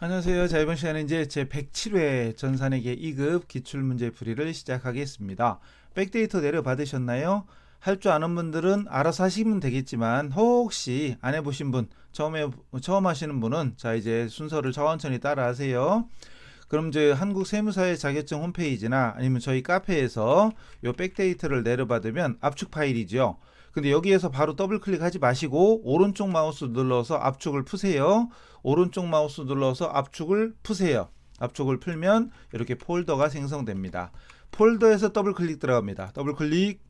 안녕하세요. 자, 이번 시간에 이제 제 107회 전산회계 2급 기출문제 풀이를 시작하겠습니다. 백데이터 내려 받으셨나요? 할 줄 아는 분들은 알아서 하시면 되겠지만 혹시 안 해보신 분, 처음에 처음 하시는 분은 자 이제 순서를 천천히 따라하세요. 그럼 이제 한국 세무사의 자격증 홈페이지나 아니면 저희 카페에서 요 백데이터를 내려받으면 압축 파일이죠. 근데 여기에서 바로 더블 클릭하지 마시고 오른쪽 마우스 눌러서 압축을 푸세요. 오른쪽 마우스 눌러서 압축을 푸세요. 압축을 풀면 이렇게 폴더가 생성됩니다. 폴더에서 더블 클릭 들어갑니다. 더블 클릭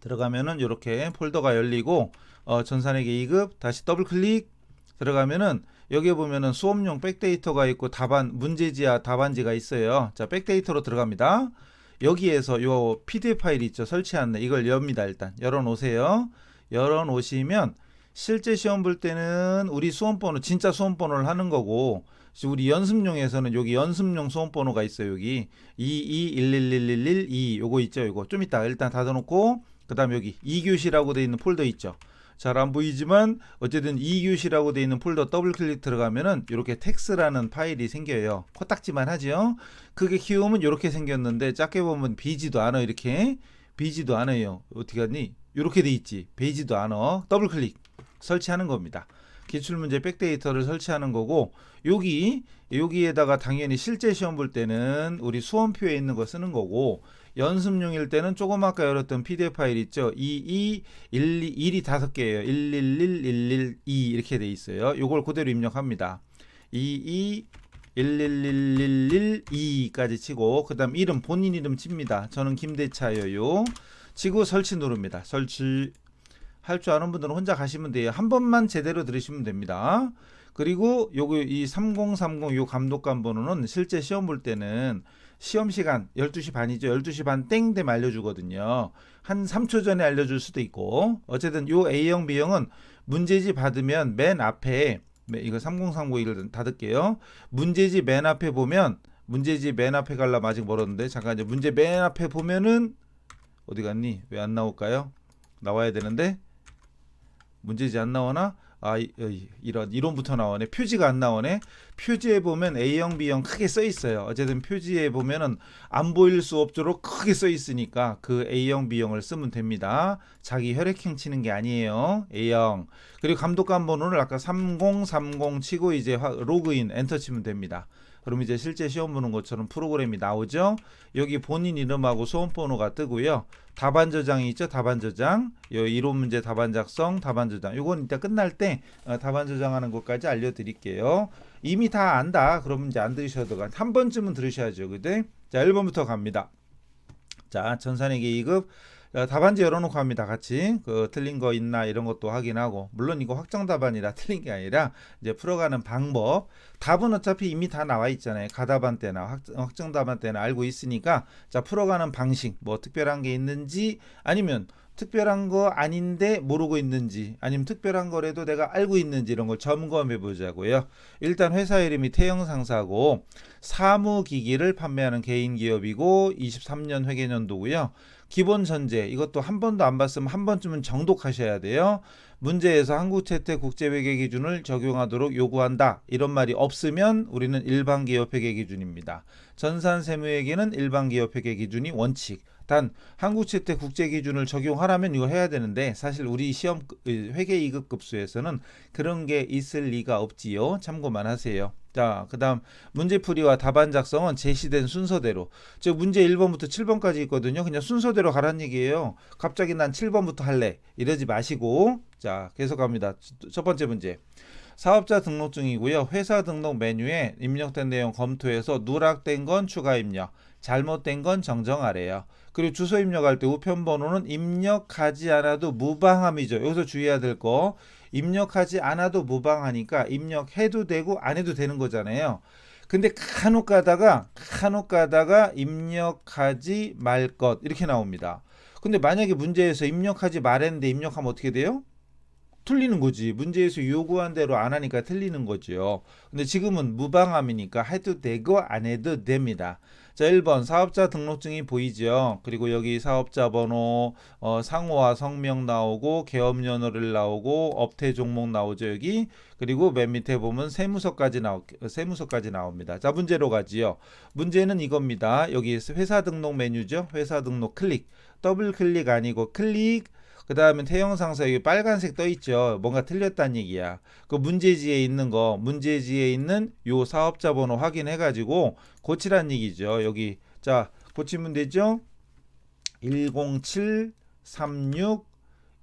들어가면은 이렇게 폴더가 열리고 어, 전산회계 2급 다시 더블 클릭 들어가면은 여기에 보면은 수업용 백데이터가 있고 답안 문제지와 답안지가 있어요. 자, 백데이터로 들어갑니다. 여기에서 요 PDF 파일 있죠. 설치 안내 이걸 엽니다. 일단 열어 놓으세요. 열어 놓으시면 실제 시험 볼 때는 우리 수험 번호 진짜 수험 번호를 하는 거고 우리 연습용에서는 여기 연습용 수험 번호가 있어요. 여기 22111112 요거 있죠. 요거 좀 이따 일단 닫아 놓고 그 다음 여기 2교시라고 돼 있는 폴더 있죠. 잘 안 보이지만 어쨌든 2교시라고 돼 있는 폴더 더블 클릭 들어가면은 이렇게 텍스라는 파일이 생겨요. 코딱지만 하죠. 그게 키우면 이렇게 생겼는데 작게 보면 비지도 않아 이렇게 비지도 않아요. 어떻게 하니? 이렇게 돼 있지. 베이지도 않아. 더블 클릭 설치하는 겁니다. 기출문제 백데이터를 설치하는 거고 여기 여기에다가 당연히 실제 시험 볼 때는 우리 수험표에 있는 거 쓰는 거고 연습용일 때는 조금 아까 열었던 PDF 파일 있죠. 22 1 1이 다섯 개예요. 111 112 이렇게 돼 있어요. 요걸 그대로 입력합니다. 22 11112까지 치고 그다음 이름 본인 이름 칩니다. 저는 김대차예요. 치고 설치 누릅니다. 설치 할 줄 아는 분들은 혼자 가시면 돼요. 한 번만 제대로 들으시면 됩니다. 그리고 요거 이 3030 요 감독관 번호는 실제 시험 볼 때는 시험 시간 12시 반이죠. 12시 반땡 되면 알려주거든요. 한 3초 전에 알려줄 수도 있고 어쨌든 요 A형 B형은 문제지 받으면 맨 앞에 네, 이거 3030 이걸 닫을게요. 문제지 맨 앞에 보면 문제지 맨 앞에 가려면 아직 멀었는데 잠깐 이제 문제 맨 앞에 보면은 어디 갔니? 왜 안 나올까요? 나와야 되는데 문제지 안 나오나? 아 이, 이- 이런 이론부터 나오네. 표지가 안 나오네. 표지에 보면 A형, B형 크게 써 있어요. 어쨌든 표지에 보면은 안 보일 수 없도록 크게 써 있으니까 그 A형, B형을 쓰면 됩니다. 자기 혈액형 치는 게 아니에요. A형. 그리고 감독관 번호를 아까 3030 치고 이제 화- 로그인 엔터 치면 됩니다. 그럼 이제 실제 시험 보는 것처럼 프로그램이 나오죠. 여기 본인 이름하고 수험 번호가 뜨고요. 답안 저장이 있죠. 답안 저장. 요 이론 문제 답안 작성, 답안 저장. 요건 이따 끝날 때 어, 답안 저장하는 것까지 알려 드릴게요. 이미 다 안다. 그러면 이제 안 들으셔도 가- 한 번쯤은 들으셔야죠. 그대? 자, 1번부터 갑니다. 자, 전산회계 2급 어, 답안지 열어놓고 합니다. 같이 그 틀린 거 있나 이런 것도 확인하고 물론 이거 확정 답안이라 틀린 게 아니라 이제 풀어가는 방법 답은 어차피 이미 다 나와 있잖아요. 가답안 때나 확, 확정 답안 때나 알고 있으니까 자 풀어가는 방식 뭐 특별한 게 있는지 아니면 특별한 거 아닌데 모르고 있는지 아니면 특별한 거라도 내가 알고 있는지 이런 걸 점검해 보자고요. 일단 회사 이름이 태영 상사고 사무기기를 판매하는 개인 기업이고 23년 회계년도고요. 기본 전제 이것도 한 번도 안 봤으면 한 번쯤은 정독하셔야 돼요. 문제에서 한국채택 국제회계 기준을 적용하도록 요구한다. 이런 말이 없으면 우리는 일반 기업 회계 기준입니다. 전산 세무회계는 일반 기업 회계 기준이 원칙. 단 한국 채택 국제 기준을 적용하라면 이거 해야 되는데 사실 우리 시험 회계 2급 급수에서는 그런 게 있을 리가 없지요. 참고만 하세요. 자, 그다음 문제풀이와 답안 작성은 제시된 순서대로. 즉 문제 1번부터 7번까지 있거든요. 그냥 순서대로 가란 얘기예요. 갑자기 난 7번부터 할래. 이러지 마시고 자, 계속 갑니다. 첫 번째 문제. 사업자 등록증이고요. 회사 등록 메뉴에 입력된 내용 검토해서 누락된 건 추가 입력, 잘못된 건 정정하래요. 그리고 주소 입력할 때 우편 번호는 입력하지 않아도 무방함이죠. 여기서 주의해야 될 거. 입력하지 않아도 무방하니까 입력해도 되고 안 해도 되는 거잖아요. 근데 간혹 가다가 간혹 가다가 입력하지 말 것 이렇게 나옵니다. 근데 만약에 문제에서 입력하지 말했는데 입력하면 어떻게 돼요? 틀리는 거지. 문제에서 요구한 대로 안 하니까 틀리는 거죠. 근데 지금은 무방함이니까 해도 되고 안 해도 됩니다. 자, 1번 사업자 등록증이 보이죠. 그리고 여기 사업자 번호, 어, 상호와 성명 나오고 개업연호를 나오고 업태 종목 나오죠, 여기. 그리고 맨 밑에 보면 세무서까지 나오 세무서까지 나옵니다. 자, 문제로 가지요. 문제는 이겁니다. 여기 회사 등록 메뉴죠. 회사 등록 클릭. 더블 클릭 아니고 클릭 그 다음에 태영상서 여기 빨간색 떠 있죠. 뭔가 틀렸다는 얘기야. 그 문제지에 있는 거, 문제지에 있는 요 사업자 번호 확인해 가지고 고치란 얘기죠. 여기 자 고치면 되죠. 107 36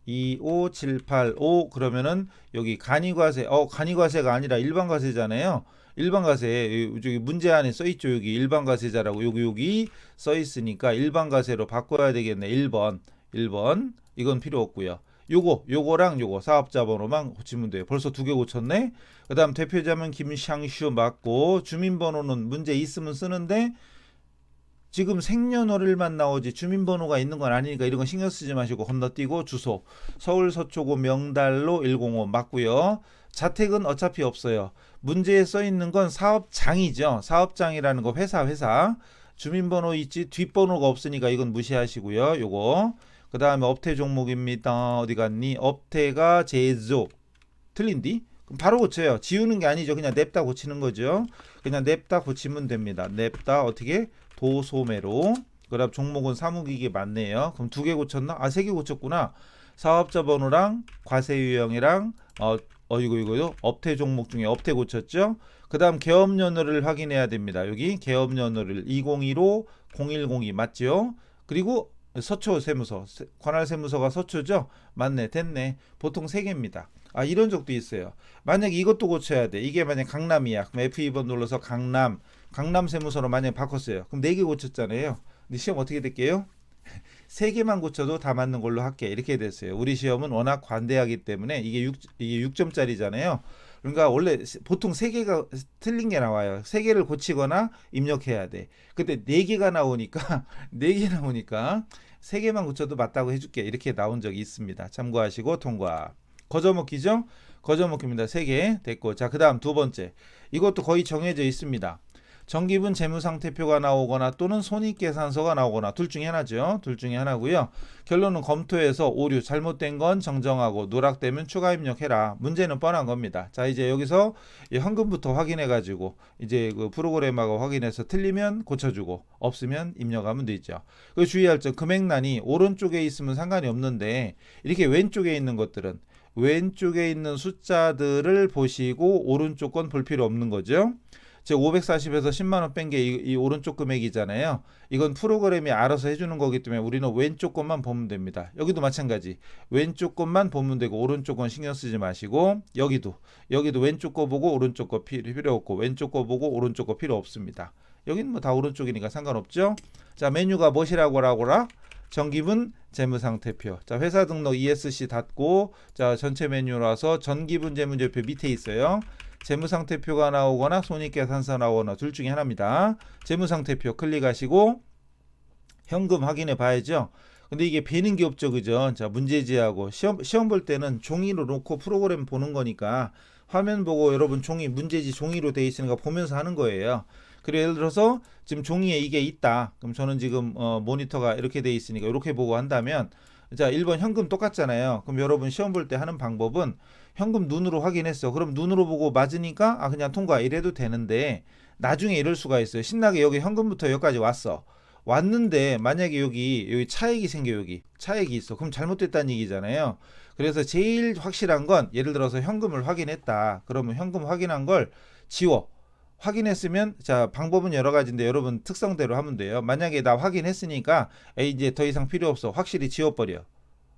25785 그러면은 여기 간이과세 어 간이과세가 아니라 일반과세잖아요. 일반과세 여기 문제 안에 써 있죠. 여기 일반과세자라고 여기 여기 써 있으니까 일반과세로 바꿔야 되겠네. 1번 1번 이건 필요 없고요. 요거 요거랑 요거 사업자 번호만 고치면 돼요. 벌써 두 개 고쳤네. 그 다음 대표자면 김샹슈 맞고 주민번호는 문제 있으면 쓰는데 지금 생년월일만 나오지 주민번호가 있는 건 아니니까 이런 거 신경 쓰지 마시고 건너뛰고 주소 서울 서초구 명달로 105 맞고요. 자택은 어차피 없어요. 문제에 써 있는 건 사업장이죠. 사업장이라는 거 회사 회사 주민번호 있지 뒷번호가 없으니까 이건 무시하시고요. 요거 그 다음에 업태 종목입니다. 어디 갔니? 업태가 제조 틀린디? 그럼 바로 고쳐요. 지우는 게 아니죠. 그냥 냅다 고치는 거죠. 그냥 냅다 고치면 됩니다. 냅다 어떻게? 도소매로. 그 다음 종목은 사무기계 맞네요. 그럼 두 개 고쳤나? 아, 세 개 고쳤구나. 사업자 번호랑 과세 유형이랑 어, 어 이거 이거요. 업태 종목 중에 업태 고쳤죠? 그 다음 개업 연호를 확인해야 됩니다. 여기 개업 연호를 2015 0102 맞죠? 그리고 서초 세무서 세- 관할 세무서가 서초죠? 맞네. 됐네. 보통 세 개입니다. 아, 이런 적도 있어요. 만약에 이것도 고쳐야 돼. 이게 만약 강남이야. 그럼 F2번 눌러서 강남 강남 세무서로 만약에 바꿨어요. 그럼 네 개 고쳤잖아요. 근데 시험 어떻게 될게요? 세 개만 고쳐도 다 맞는 걸로 할게. 이렇게 됐어요. 우리 시험은 워낙 관대하기 때문에 이게 6 이게 6점짜리잖아요. 그러니까 원래 세- 보통 세 개가 틀린 게 나와요. 세 개를 고치거나 입력해야 돼. 근데 네 개가 나오니까 네 개 나오니까 세 개만 고쳐도 맞다고 해줄게. 이렇게 나온 적이 있습니다. 참고하시고 통과. 거저먹기죠? 거저먹기입니다. 세 개 됐고. 자, 그다음 두 번째. 이것도 거의 정해져 있습니다. 정기분 재무상태표가 나오거나 또는 손익계산서가 나오거나 둘 중에 하나죠. 둘 중에 하나고요. 결론은 검토해서 오류 잘못된 건 정정하고 누락되면 추가 입력해라. 문제는 뻔한 겁니다. 자 이제 여기서 이 현금부터 확인해 가지고 이제 그 프로그램하고 확인해서 틀리면 고쳐주고 없으면 입력하면 되죠. 그 주의할 점 금액란이 오른쪽에 있으면 상관이 없는데 이렇게 왼쪽에 있는 것들은 왼쪽에 있는 숫자들을 보시고 오른쪽 건 볼 필요 없는 거죠. 제 540에서 10만 원 뺀 게 이 오른쪽 금액이잖아요. 이건 프로그램이 알아서 해주는 거기 때문에 우리는 왼쪽 것만 보면 됩니다. 여기도 마찬가지. 왼쪽 것만 보면 되고 오른쪽 건 신경 쓰지 마시고 여기도 여기도 왼쪽 거 보고 오른쪽 거 피- 필요 없고 왼쪽 거 보고 오른쪽 거 필요 없습니다. 여기는 뭐 다 오른쪽이니까 상관없죠. 자 메뉴가 무엇이라고 하고라? 정기분 재무상태표. 자 회사 등록 ESC 닫고 자 전체 메뉴라서 전기분 재무제표 밑에 있어요. 재무상태표가 나오거나 손익계산서 나오거나 둘 중에 하나입니다. 재무상태표 클릭하시고 현금 확인해 봐야죠. 근데 이게 배는 게 없죠, 그죠? 자 문제지하고 시험 시험 볼 때는 종이로 놓고 프로그램 보는 거니까 화면 보고 여러분 종이 문제지 종이로 돼 있으니까 보면서 하는 거예요. 그리고 예를 들어서 지금 종이에 이게 있다. 그럼 저는 지금 어, 모니터가 이렇게 돼 있으니까 이렇게 보고 한다면 자 1번 현금 똑같잖아요. 그럼 여러분 시험 볼 때 하는 방법은 현금 눈으로 확인했어. 그럼 눈으로 보고 맞으니까 아 그냥 통과 이래도 되는데 나중에 이럴 수가 있어요. 신나게 여기 현금부터 여기까지 왔어. 왔는데 만약에 여기 여기 차액이 생겨 여기 차액이 있어. 그럼 잘못됐다는 얘기잖아요. 그래서 제일 확실한 건 예를 들어서 현금을 확인했다. 그러면 현금 확인한 걸 지워. 확인했으면 자 방법은 여러 가지인데 여러분 특성대로 하면 돼요. 만약에 나 확인했으니까 에이, 이제 더 이상 필요 없어. 확실히 지워버려.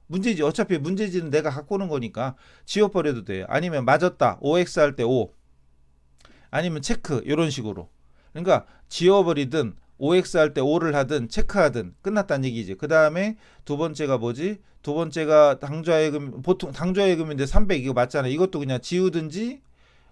문제지 어차피 문제지는 내가 갖고 오는 거니까 지워버려도 돼요. 아니면 맞았다. OX 할 때 O. 아니면 체크 이런 식으로. 그러니까 지워버리든 OX 할 때 O를 하든 체크하든 끝났다는 얘기지. 그 다음에 두 번째가 뭐지? 두 번째가 당좌예금 보통 당좌예금인데 300 이거 맞잖아. 이것도 그냥 지우든지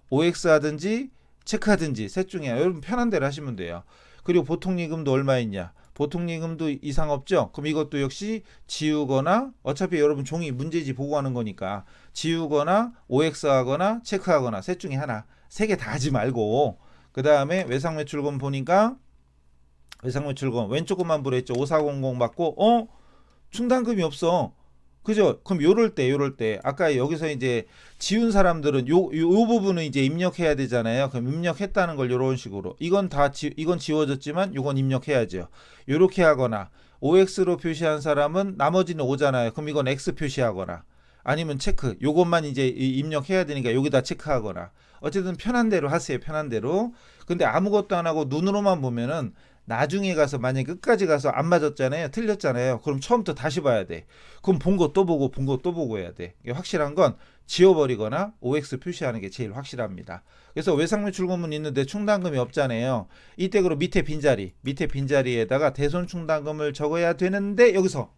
OX 하든지 체크하든지 셋 중에 여러분 편한 대로 하시면 돼요. 그리고 보통 예금도 얼마 있냐? 보통 예금도 이상 없죠? 그럼 이것도 역시 지우거나 어차피 여러분 종이 문제지 보고 하는 거니까 지우거나 OX 하거나 체크하거나 셋 중에 하나 세 개 다 하지 말고 그 다음에 외상 매출금 보니까 외상 매출금 왼쪽 것만 보랬죠 5400 맞고 어 충당금이 없어 그죠? 그럼 요럴 때 요럴 때. 아까 여기서 이제 지운 사람들은 요, 요, 요 부분은 이제 입력해야 되잖아요. 그럼 입력했다는 걸 요런 식으로. 이건 다 지, 이건 지워졌지만 요건 입력해야죠. 요렇게 하거나 OX로 표시한 사람은 나머지는 오잖아요. 그럼 이건 X 표시하거나 아니면 체크. 요것만 이제 이- 입력해야 되니까 여기다 체크하거나. 어쨌든 편한 대로 하세요. 편한 대로. 근데 아무것도 안 하고 눈으로만 보면은 나중에 가서 만약에 끝까지 가서 안 맞았잖아요. 틀렸잖아요. 그럼 처음부터 다시 봐야 돼. 그럼 본 거 또 보고 본 거 또 보고 해야 돼. 확실한 건 지워버리거나 OX 표시하는 게 제일 확실합니다. 그래서 외상매출금은 있는데 충당금이 없잖아요. 이때 그럼 밑에 빈자리 밑에 빈자리에다가 대손 충당금을 적어야 되는데 여기서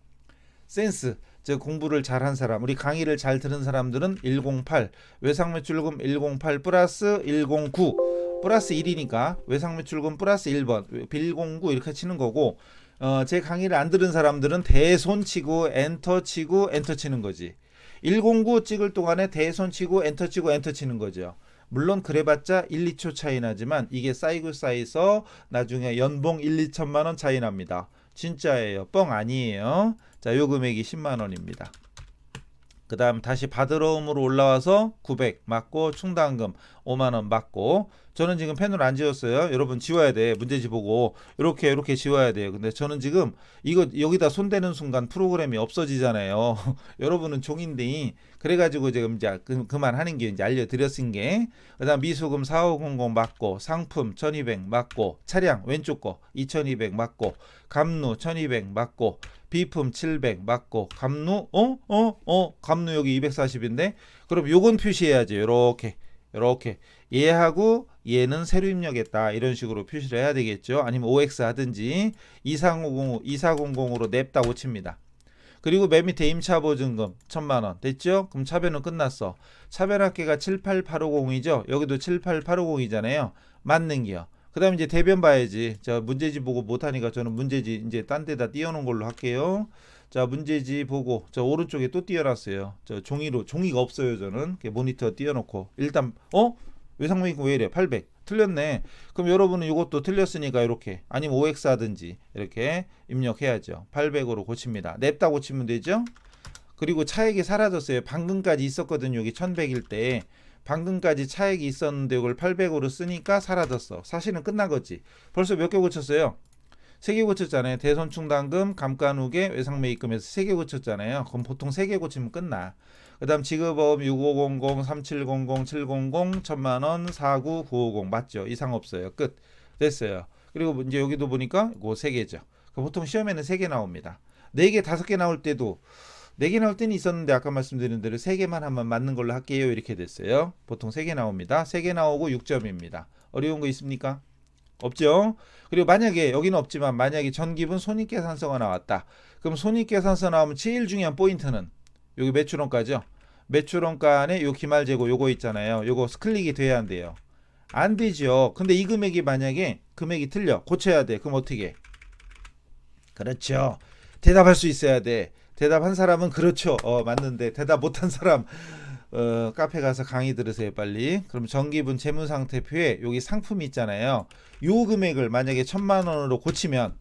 센스 즉 공부를 잘한 사람 우리 강의를 잘 들은 사람들은 108 외상매출금 108 플러스 109 플러스 1이니까 외상 매출금 플러스 1번 109 이렇게 치는 거고 어, 제 강의를 안 들은 사람들은 대손 치고 엔터 치고 엔터 치는 거지. 109 찍을 동안에 대손 치고 엔터 치고 엔터 치는 거죠. 물론 그래봤자 1, 2초 차이 나지만 이게 쌓이고 쌓여서 나중에 연봉 1, 2천만 원 차이 납니다. 진짜예요. 뻥 아니에요. 자, 요 금액이 10만 원입니다. 그 다음 다시 받으러움으로 올라와서 900 맞고 충당금 5만 원 맞고 저는 지금 펜으로 안 지웠어요. 여러분 지워야 돼. 문제지 보고 이렇게 이렇게 지워야 돼요. 근데 저는 지금 이거 여기다 손대는 순간 프로그램이 없어지잖아요. 여러분은 종인데 그래가지고 지금 이제 그, 그만하는 게 이제 알려드렸은 게 그다음 미수금 4500 맞고 상품 1200 맞고 차량 왼쪽 거 2200 맞고 감루 1200 맞고 비품 700 맞고 감루 어? 어? 어? 감루 여기 240인데 그럼 요건 표시해야지 요렇게 요렇게 얘하고 얘는 새로 입력했다 이런 식으로 표시를 해야 되겠죠 아니면 OX 하든지 2400, 2400으로 냅다 고 칩니다 그리고 맨 밑에 임차 보증금 1000만원 됐죠 그럼 차변은 끝났어 차변학계가 78850이죠 여기도 78850이잖아요 맞는 게요 그 다음에 이제 대변 봐야지. 자, 문제지 보고 못하니까 저는 문제지 이제 딴 데다 띄워놓은 걸로 할게요. 자, 문제지 보고 저 오른쪽에 또 띄워놨어요. 저 종이로 종이가 없어요. 저는 모니터 띄워놓고 일단 어 외상명이고 왜 이래? 800 틀렸네. 그럼 여러분은 이것도 틀렸으니까 이렇게 아니면 OX 하든지 이렇게 입력해야죠. 800으로 고칩니다. 냅다 고치면 되죠. 그리고 차액이 사라졌어요. 방금까지 있었거든요. 여기 1100일 때. 방금까지 차액이 있었는데 이걸 800으로 쓰니까 사라졌어. 사실은 끝난 거지. 벌써 몇 개 고쳤어요? 세 개 고쳤잖아요. 대손 충당금, 감가누계, 외상매입금에서 세 개 고쳤잖아요. 그럼 보통 세 개 고치면 끝나. 그다음 지급보험 6500, 3700, 700, 1000만 원, 49, 950 맞죠? 이상 없어요. 끝. 됐어요. 그리고 이제 여기도 보니까 이거 세 개죠. 그럼 보통 시험에는 세 개 나옵니다. 네 개, 다섯 개 나올 때도 네 개 나올 때는 있었는데 아까 말씀드린 대로 세 개만 하면 맞는 걸로 할게요. 이렇게 됐어요. 보통 세 개 나옵니다. 세 개 나오고 6점입니다. 어려운 거 있습니까? 없죠. 그리고 만약에 여기는 없지만 만약에 전기분 손익계산서가 나왔다. 그럼 손익계산서 나오면 제일 중요한 포인트는 여기 매출원가죠. 매출원가 안에 요 기말재고 요거 있잖아요. 요거 클릭이 돼야 한대요. 안 되죠. 근데 이 금액이 만약에 금액이 틀려 고쳐야 돼. 그럼 어떻게? 그렇죠. 대답할 수 있어야 돼. 대답한 사람은 그렇죠. 어 맞는데 대답 못한 사람 어, 카페 가서 강의 들으세요 빨리. 그럼 정기분 재무상태표에 여기 상품이 있잖아요. 요 금액을 만약에 천만 원으로 고치면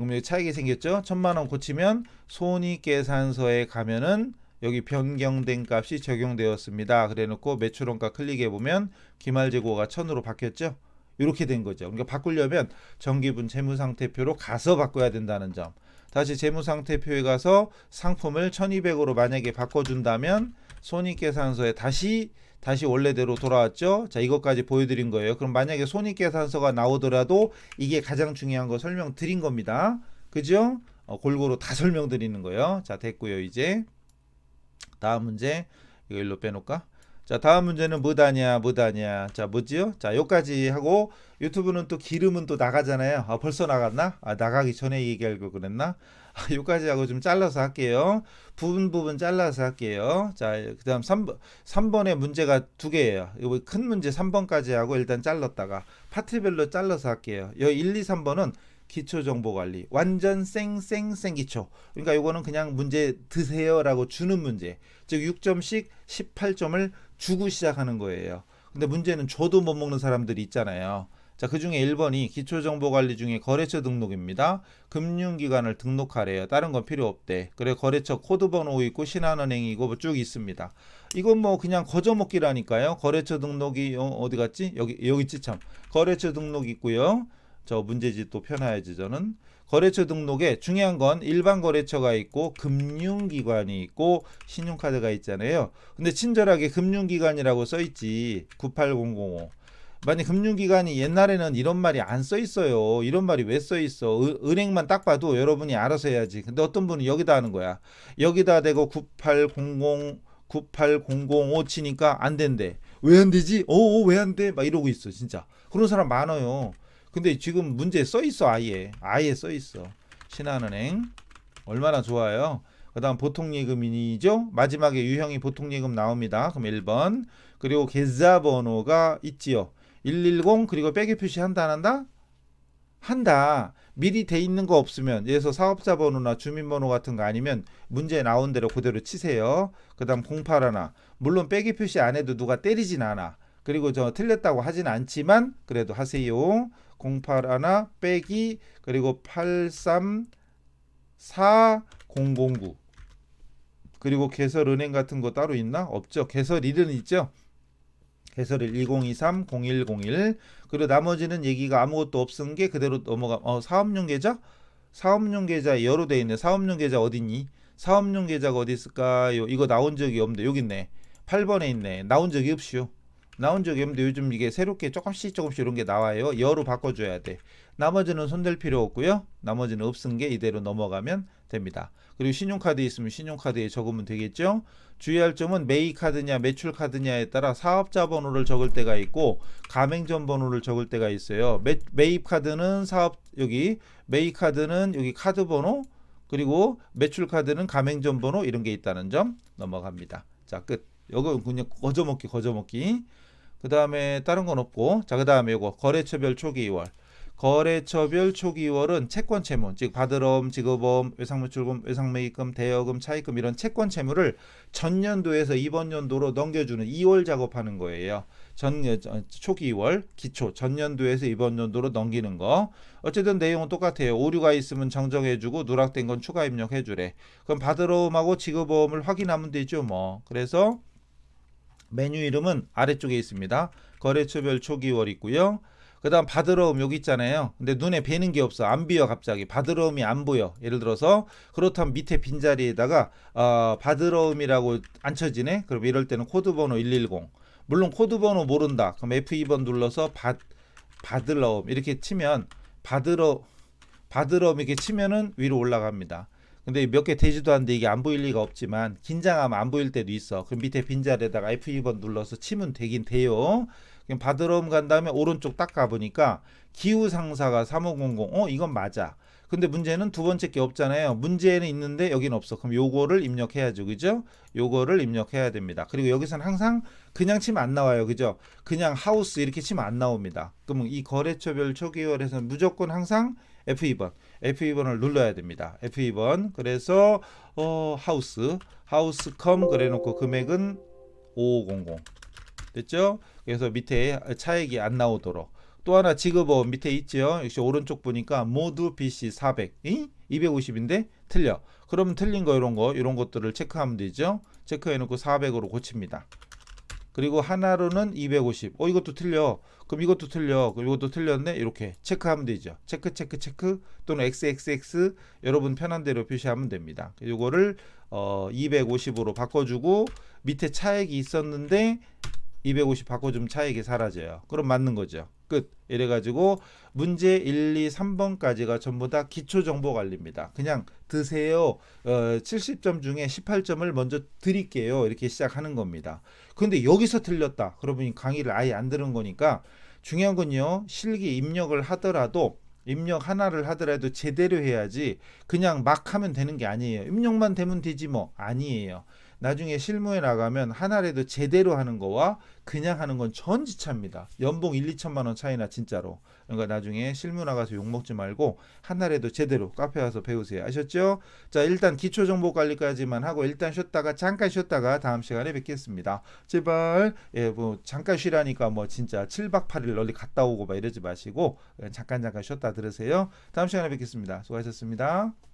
여기 차익이 생겼죠. 천만 원 고치면 손익계산서에 가면은 여기 변경된 값이 적용되었습니다. 그래 놓고 매출원가 클릭해 보면 기말재고가 천으로 바뀌었죠. 이렇게 된 거죠. 그러니까 바꾸려면 정기분 재무상태표로 가서 바꿔야 된다는 점. 다시 재무상태표에 가서 상품을 1200으로 만약에 바꿔준다면 손익계산서에 다시 다시 원래대로 돌아왔죠. 자 이것까지 보여드린 거예요. 그럼 만약에 손익계산서가 나오더라도 이게 가장 중요한 거 설명드린 겁니다. 그죠? 어, 골고루 다 설명드리는 거예요. 자 됐고요 이제 다음 문제 이거 일로 빼놓을까? 자 다음 문제는 뭐다냐 뭐다냐 자 뭐지요? 자 요까지 하고 유튜브는 또 기름은 또 나가잖아요. 아 벌써 나갔나? 아 나가기 전에 얘기할 걸 그랬나? 아, 요까지 하고 좀 잘라서 할게요. 부분 부분 잘라서 할게요. 자 그다음 3번 3번의 문제가 두 개예요. 이거 큰 문제 3번까지 하고 일단 잘랐다가 파트별로 잘라서 할게요. 여 1, 2, 3번은 기초 정보 관리 완전 쌩쌩쌩 기초. 그러니까 요거는 그냥 문제 드세요라고 주는 문제. 즉 6점씩 18점을 주고 시작하는 거예요. 근데 문제는 줘도 못 먹는 사람들이 있잖아요. 자, 그 중에 1번이 기초정보관리 중에 거래처 등록입니다. 금융기관을 등록하래요. 다른 건 필요 없대. 그래, 거래처 코드번호 있고 신한은행이고 뭐 쭉 있습니다. 이건 뭐 그냥 거저먹기라니까요. 거래처 등록이 어, 어디 갔지? 여기, 여기 있지 참. 거래처 등록 있고요. 저 문제지 또 펴놔야지 저는. 거래처 등록에 중요한 건 일반 거래처가 있고 금융기관이 있고 신용카드가 있잖아요. 근데 친절하게 금융기관이라고 써 있지. 98005. 만약 금융기관이 옛날에는 이런 말이 안 써 있어요. 이런 말이 왜 써 있어? 은- 은행만 딱 봐도 여러분이 알아서 해야지. 근데 어떤 분은 여기다 하는 거야. 여기다 대고 9800 98005 치니까 안 된대. 왜 안 되지? 어, 어왜안 돼? 막 이러고 있어, 진짜. 그런 사람 많아요. 근데 지금 문제 써 있어, 아예. 아예 써 있어. 신한은행. 얼마나 좋아요. 그 다음 보통예금이죠. 마지막에 유형이 보통예금 나옵니다. 그럼 1번. 그리고 계좌번호가 있지요. 110 그리고 빼기 표시한다 안 한다? 한다. 미리 돼 있는 거 없으면 예서 사업자 번호나 주민번호 같은 거 아니면 문제 나온 대로 그대로 치세요. 그 다음 081 물론 빼기 표시 안 해도 누가 때리진 않아. 그리고 저 틀렸다고 하진 않지만 그래도 하세요. 081 빼기 그리고 834009 그리고 개설 은행 같은 거 따로 있나? 없죠. 개설 일은 있죠. 개설일 2023 0101 그리고 나머지는 얘기가 아무것도 없은 게 그대로 넘어가 어 사업용 계좌 사업용 계좌 여러 돼 있네. 사업용 계좌 어딨니? 사업용 계좌가 어디 있을까요? 이거 나온 적이 없는데. 여기 있네. 8번에 있네. 나온 적이 없슈 나온 적이 없는데 요즘 이게 새롭게 조금씩 조금씩 이런 게 나와요 여로 바꿔줘야 돼 나머지는 손댈 필요 없고요 나머지는 없은 게 이대로 넘어가면 됩니다 그리고 신용카드 있으면 신용카드에 적으면 되겠죠 주의할 점은 매입 카드냐 매출 카드냐에 따라 사업자 번호를 적을 때가 있고 가맹점 번호를 적을 때가 있어요. 매, 매입 카드는 사업 여기 매입 카드는 여기 카드 번호 그리고 매출 카드는 가맹점 번호 이런 게 있다는 점 넘어갑니다. 자 끝. 요거 그냥 거저먹기 거저먹기. 그 다음에 다른 건 없고 자 그 다음에 요거 거래처별 초기 2월 거래처별 초기 2월은 채권 채무 즉 받으러옴 지급보험 외상물출금 외상매입금 대여금 차입금 이런 채권 채무를 전년도에서 이번 연도로 넘겨주는 2월 작업하는 거예요. 전 어, 초기 2월 기초 전년도에서 이번 연도로 넘기는 거. 어쨌든 내용은 똑같아요. 오류가 있으면 정정해주고 누락된 건 추가 입력해주래. 그럼 받으러옴하고 지급보험을 확인하면 되죠 뭐. 그래서 메뉴 이름은 아래쪽에 있습니다. 거래처별 초기 2월 있고요. 그 다음 받으러옴 여기 있잖아요. 근데 눈에 뵈는 게 없어. 안 비어 갑자기. 받으러옴이 안 보여. 예를 들어서 그렇다면 밑에 빈자리에다가 어, 받으러옴이라고 안 쳐지네. 그럼 이럴 때는 코드 번호 110. 물론 코드 번호 모른다. 그럼 F2번 눌러서 받 받으러옴 이렇게 치면 받으러 받으러옴 이렇게 치면은 위로 올라갑니다. 근데 몇 개 되지도 않는데 이게 안 보일 리가 없지만 긴장하면 안 보일 때도 있어. 그럼 밑에 빈자리에다가 F2번 눌러서 치면 되긴 돼요. 그럼 받으러옴 간 다음에 오른쪽 딱 가보니까 기후 상사가 3500. 어 이건 맞아. 근데 문제는 두 번째 게 없잖아요. 문제는 있는데 여기는 없어. 그럼 요거를 입력해야죠. 그죠? 요거를 입력해야 됩니다. 그리고 여기서는 항상 그냥 치면 안 나와요. 그죠? 그냥 하우스 이렇게 치면 안 나옵니다. 그러면 이 거래처별 초기월에서는 무조건 항상 F2번, F2번을 눌러야 됩니다. F2번. 그래서 어 하우스, 하우스 컴 그래 놓고 금액은 5500. 됐죠? 그래서 밑에 차액이 안 나오도록 또 하나 지급원 밑에 있죠. 역시 오른쪽 보니까 모두 BC 400, 이? 250인데 틀려. 그러면 틀린 거 이런 거 이런 것들을 체크하면 되죠. 체크해 놓고 400으로 고칩니다. 그리고 하나로는 250. 어 이것도 틀려. 그럼 이것도 틀려. 그럼 이것도 틀렸네. 이렇게 체크하면 되죠. 체크 체크 체크 또는 XXX 여러분 편한 대로 표시하면 됩니다. 이거를 어 250으로 바꿔 주고 밑에 차액이 있었는데 250 바꿔주면 차액이 사라져요. 그럼 맞는 거죠. 끝. 이래가지고 문제 1, 2, 3번까지가 전부 다 기초 정보 관리입니다. 그냥 드세요. 어, 70점 중에 18점을 먼저 드릴게요. 이렇게 시작하는 겁니다. 근데 여기서 틀렸다. 그러면 강의를 아예 안 들은 거니까 중요한 건요. 실기 입력을 하더라도 입력 하나를 하더라도 제대로 해야지 그냥 막 하면 되는 게 아니에요. 입력만 되면 되지 뭐 아니에요. 나중에 실무에 나가면 하나라도 제대로 하는 거와 그냥 하는 건 전지차입니다. 연봉 1, 2천만 원 차이나 진짜로. 그러니까 나중에 실무 나가서 욕 먹지 말고 하나라도 제대로 카페 와서 배우세요. 아셨죠? 자, 일단 기초 정보 관리까지만 하고 일단 쉬었다가 잠깐 쉬었다가 다음 시간에 뵙겠습니다. 제발 예, 뭐 잠깐 쉬라니까 뭐 진짜 7박 8일 어디 갔다 오고 막 이러지 마시고 그냥 잠깐 잠깐 쉬었다 들으세요. 다음 시간에 뵙겠습니다. 수고하셨습니다.